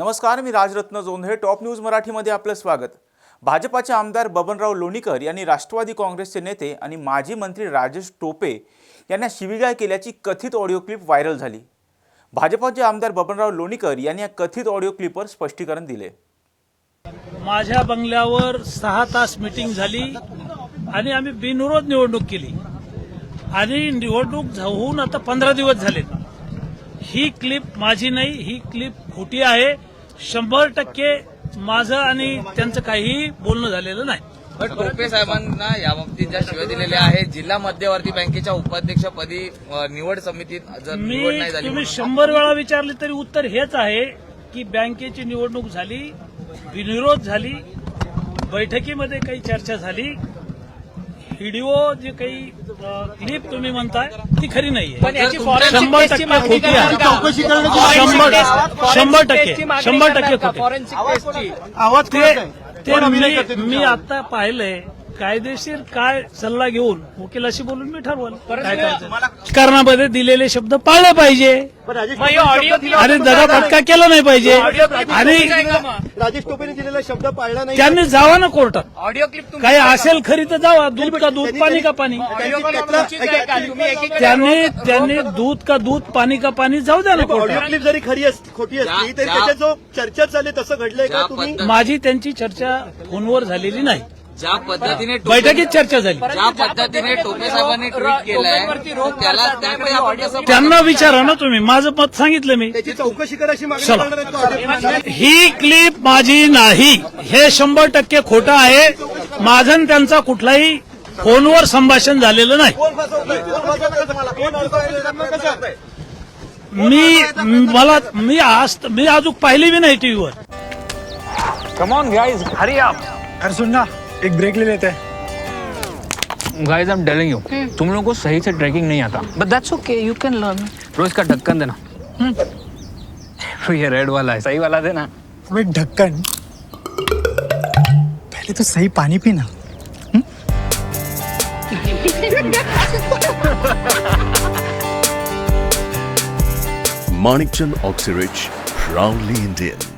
नमस्कार मी Rajratna Jondhale top news मराठीमध्ये आपलं स्वागत. भाजपाचे आमदार बबनराव लोणीकर यांनी राष्ट्रवादी काँग्रेसचे नेते आणि माजी मंत्री राजेश टोपे यांना शिवीगाळ केल्याची कथित ऑडिओ क्लिप व्हायरल झाली. भाजपाचे आमदार बबनराव लोणीकर यांनी या कथित ऑडिओ क्लिपवर स्पष्टीकरण दिले. माझ्या बंगल्यावर सहा तास मिटिंग झाली आणि आम्ही बिनविरोध निवडणूक केली. आणि निवडणूक होऊन आता पंधरा दिवस झाले ही क्लिप माझी नाही ही क्लिप खोटी आहे. शंभर टक्के माझं आणि त्यांचं काहीही बोलणं झालेलं नाही. पण टोपे साहेबांना याबाबतीत ज्या शिव्या दिलेल्या आहेत जिल्हा मध्यवर्ती बँकेच्या उपाध्यक्षपदी निवड समितीत जर निवड मी नाही झाली तुम्ही शंभर वेळा विचारले तरी उत्तर हेच आहे की बँकेची निवडणूक झाली बिनविरोध झाली बैठकीमध्ये काही चर्चा झाली व्हिडिओ जे काही क्लिप तुम्ही म्हणताय ती खरी नाहीये. शंभर टक्के खोटी आहे. शंभर शंभर टक्के शंभर टक्के खोटी आवाज ते मी आता पाहिलंय कायदेशीर काय सल्ला घेऊन वकिलाशी बोलून मी ठरवलं. काय करायचं? राजकारणामध्ये दिलेले शब्द पाळले पाहिजे. आणि दगाफटका केला नाही पाहिजे. आणि राजेश टोपेने दिलेला शब्द पाळला नाही. त्यांनी जावा ना कोर्टात. ऑडिओ क्लिप काही असेल खरी तर जावा. दूध का दूध पाणी का पाणी? त्यांनी त्यांनी दूध का दूध पाणी का पाणी जाऊ द्या ना ऑडिओ कोर्टात. क्लिप जरी खरी असती खोटी असली तरी त्याच्यात जो चर्चा चालली तसं घडलंय का तुम्ही? माझी त्यांची चर्चा फोनवर झालेली नाही. ज्या पद्धतीने बैठकीत चर्चा झाली. ज्या पद्धतीने टोपे साहेबांनी ट्विट केलंय त्याला त्याकडे आपण कसं त्यांना विचारा ना तुम्ही. माझं मत सांगितलं मी. त्याची चौकशी करायची मागणी? ही क्लिप माझी नाही. हे शंभर टक्के खोटं आहे. माझं त्यांचा कुठलाही फोनवर संभाषण झालेलं नाही? मी मला मी आज मी अजून पाहिली बी नाही टीव्हीवर. अरे सुन ना. एक ब्रेक ले लेते हैं। Guys I am telling you तुम लोगों को सही से ट्रैकिंग नहीं आता। But that's okay, you can learn. रोज का ढक्कन देना। तो ये रेड वाला है। सही वाला देना। अबे ढक्कन। पहले तो सही पानी पीना। Manikchand Oxyrich, proudly Indian.